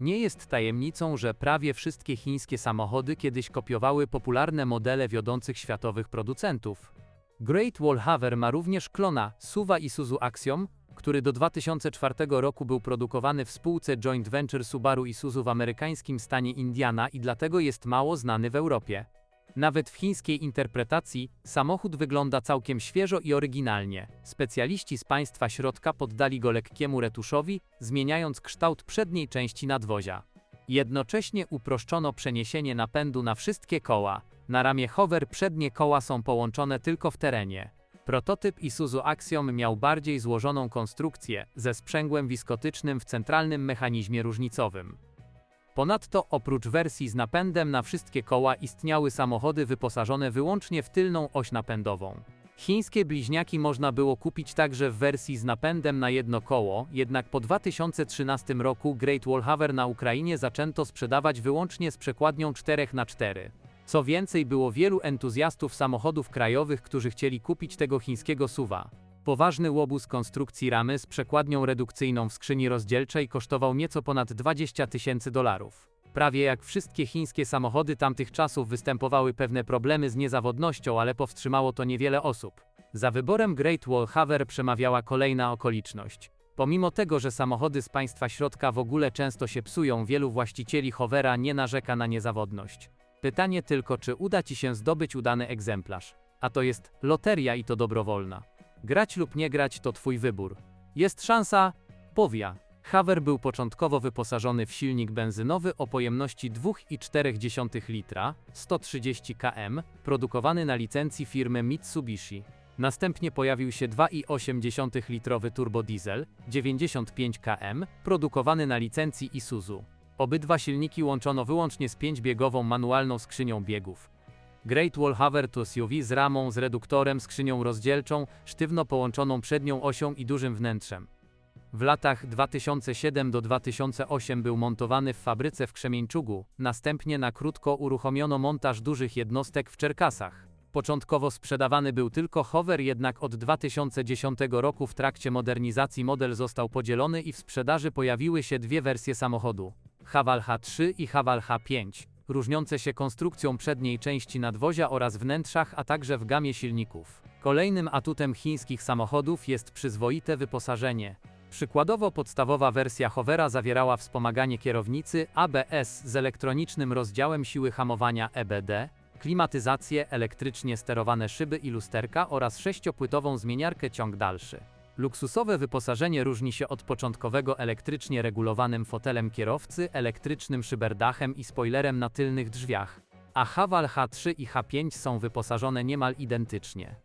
Nie jest tajemnicą, że prawie wszystkie chińskie samochody kiedyś kopiowały popularne modele wiodących światowych producentów. Great Wall Haver ma również klona SUVa Isuzu Axiom, który do 2004 roku był produkowany w spółce joint venture Subaru Isuzu w amerykańskim stanie Indiana i dlatego jest mało znany w Europie. Nawet w chińskiej interpretacji samochód wygląda całkiem świeżo i oryginalnie. Specjaliści z państwa środka poddali go lekkiemu retuszowi, zmieniając kształt przedniej części nadwozia. Jednocześnie uproszczono przeniesienie napędu na wszystkie koła. Na ramię hover przednie koła są połączone tylko w terenie. Prototyp Isuzu Axiom miał bardziej złożoną konstrukcję, ze sprzęgłem wiskotycznym w centralnym mechanizmie różnicowym. Ponadto oprócz wersji z napędem na wszystkie koła istniały samochody wyposażone wyłącznie w tylną oś napędową. Chińskie bliźniaki można było kupić także w wersji z napędem na jedno koło, jednak po 2013 roku Great Wall Haver na Ukrainie zaczęto sprzedawać wyłącznie z przekładnią 4x4. Co więcej, było wielu entuzjastów samochodów krajowych, którzy chcieli kupić tego chińskiego suwa. Poważny łobuz konstrukcji ramy z przekładnią redukcyjną w skrzyni rozdzielczej kosztował nieco ponad 20 tysięcy dolarów. Prawie jak wszystkie chińskie samochody tamtych czasów występowały pewne problemy z niezawodnością, ale powstrzymało to niewiele osób. Za wyborem Great Wall Haver przemawiała kolejna okoliczność. Pomimo tego, że samochody z państwa środka w ogóle często się psują, wielu właścicieli Hovera nie narzeka na niezawodność. Pytanie tylko, czy uda ci się zdobyć udany egzemplarz. A to jest loteria i to dobrowolna. Grać lub nie grać to twój wybór. Jest szansa, powia. Haver był początkowo wyposażony w silnik benzynowy o pojemności 2,4 litra, 130 km, produkowany na licencji firmy Mitsubishi. Następnie pojawił się 2,8 litrowy turbodiesel, 95 km, produkowany na licencji Isuzu. Obydwa silniki łączono wyłącznie z 5-biegową manualną skrzynią biegów. Great Wall Haver to SUV z ramą, z reduktorem, skrzynią rozdzielczą, sztywno połączoną przednią osią i dużym wnętrzem. W latach 2007 do 2008 był montowany w fabryce w Krzemieńczugu, następnie na krótko uruchomiono montaż dużych jednostek w Czerkasach. Początkowo sprzedawany był tylko Hover, jednak od 2010 roku w trakcie modernizacji model został podzielony i w sprzedaży pojawiły się dwie wersje samochodu. Haval H3 i Haval H5, różniące się konstrukcją przedniej części nadwozia oraz wnętrzach, a także w gamie silników. Kolejnym atutem chińskich samochodów jest przyzwoite wyposażenie. Przykładowo podstawowa wersja Hovera zawierała wspomaganie kierownicy ABS z elektronicznym rozdziałem siły hamowania EBD, klimatyzację, elektrycznie sterowane szyby i lusterka oraz sześciopłytową zmieniarkę ciąg dalszy. Luksusowe wyposażenie różni się od początkowego elektrycznie regulowanym fotelem kierowcy, elektrycznym szyberdachem i spoilerem na tylnych drzwiach, a Haval H3 i H5 są wyposażone niemal identycznie.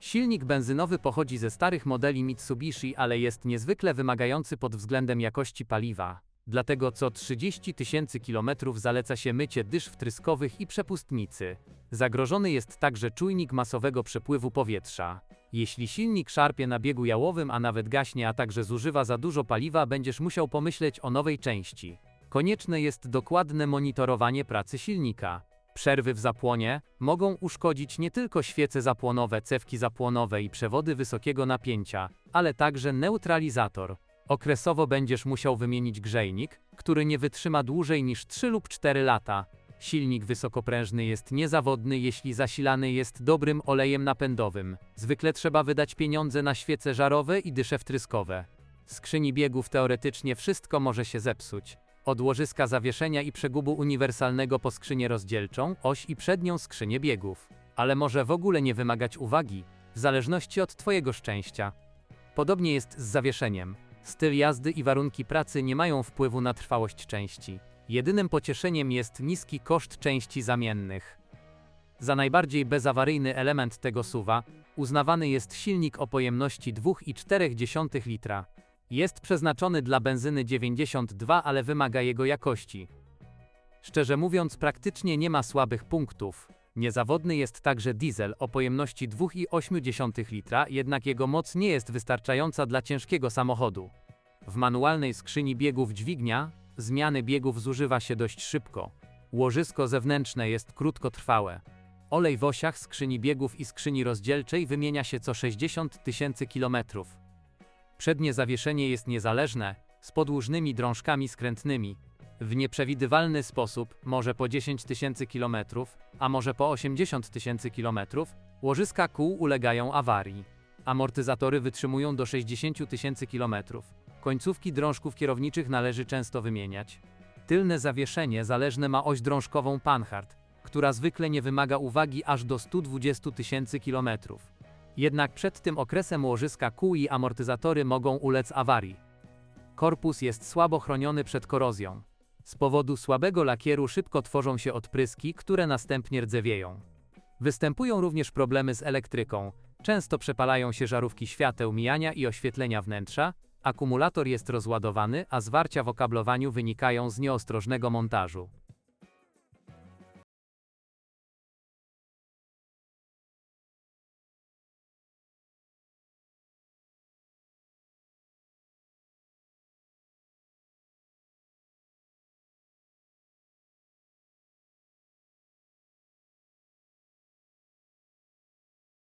Silnik benzynowy pochodzi ze starych modeli Mitsubishi, ale jest niezwykle wymagający pod względem jakości paliwa. Dlatego co 30 tysięcy kilometrów zaleca się mycie dysz wtryskowych i przepustnicy. Zagrożony jest także czujnik masowego przepływu powietrza. Jeśli silnik szarpie na biegu jałowym, a nawet gaśnie, a także zużywa za dużo paliwa, będziesz musiał pomyśleć o nowej części. Konieczne jest dokładne monitorowanie pracy silnika. Przerwy w zapłonie mogą uszkodzić nie tylko świece zapłonowe, cewki zapłonowe i przewody wysokiego napięcia, ale także neutralizator. Okresowo będziesz musiał wymienić grzejnik, który nie wytrzyma dłużej niż 3 lub 4 lata. Silnik wysokoprężny jest niezawodny, jeśli zasilany jest dobrym olejem napędowym. Zwykle trzeba wydać pieniądze na świece żarowe i dysze wtryskowe. Skrzyni biegów teoretycznie wszystko może się zepsuć. Od łożyska zawieszenia i przegubu uniwersalnego po skrzynię rozdzielczą, oś i przednią skrzynię biegów. Ale może w ogóle nie wymagać uwagi, w zależności od Twojego szczęścia. Podobnie jest z zawieszeniem. Styl jazdy i warunki pracy nie mają wpływu na trwałość części. Jedynym pocieszeniem jest niski koszt części zamiennych. Za najbardziej bezawaryjny element tego suwa uznawany jest silnik o pojemności 2,4 litra. Jest przeznaczony dla benzyny 92, ale wymaga jego jakości. Szczerze mówiąc, praktycznie nie ma słabych punktów. Niezawodny jest także diesel o pojemności 2,8 litra, jednak jego moc nie jest wystarczająca dla ciężkiego samochodu. W manualnej skrzyni biegów dźwignia zmiany biegów zużywa się dość szybko. Łożysko zewnętrzne jest krótkotrwałe. Olej w osiach skrzyni biegów i skrzyni rozdzielczej wymienia się co 60 tysięcy kilometrów. Przednie zawieszenie jest niezależne, z podłużnymi drążkami skrętnymi. W nieprzewidywalny sposób, może po 10 tysięcy kilometrów, a może po 80 tysięcy kilometrów, łożyska kół ulegają awarii. Amortyzatory wytrzymują do 60 tysięcy kilometrów. Końcówki drążków kierowniczych należy często wymieniać. Tylne zawieszenie zależne ma oś drążkową Panhard, która zwykle nie wymaga uwagi aż do 120 tysięcy kilometrów. Jednak przed tym okresem łożyska kół i amortyzatory mogą ulec awarii. Korpus jest słabo chroniony przed korozją. Z powodu słabego lakieru szybko tworzą się odpryski, które następnie rdzewieją. Występują również problemy z elektryką. Często przepalają się żarówki świateł mijania i oświetlenia wnętrza, akumulator jest rozładowany, a zwarcia w okablowaniu wynikają z nieostrożnego montażu.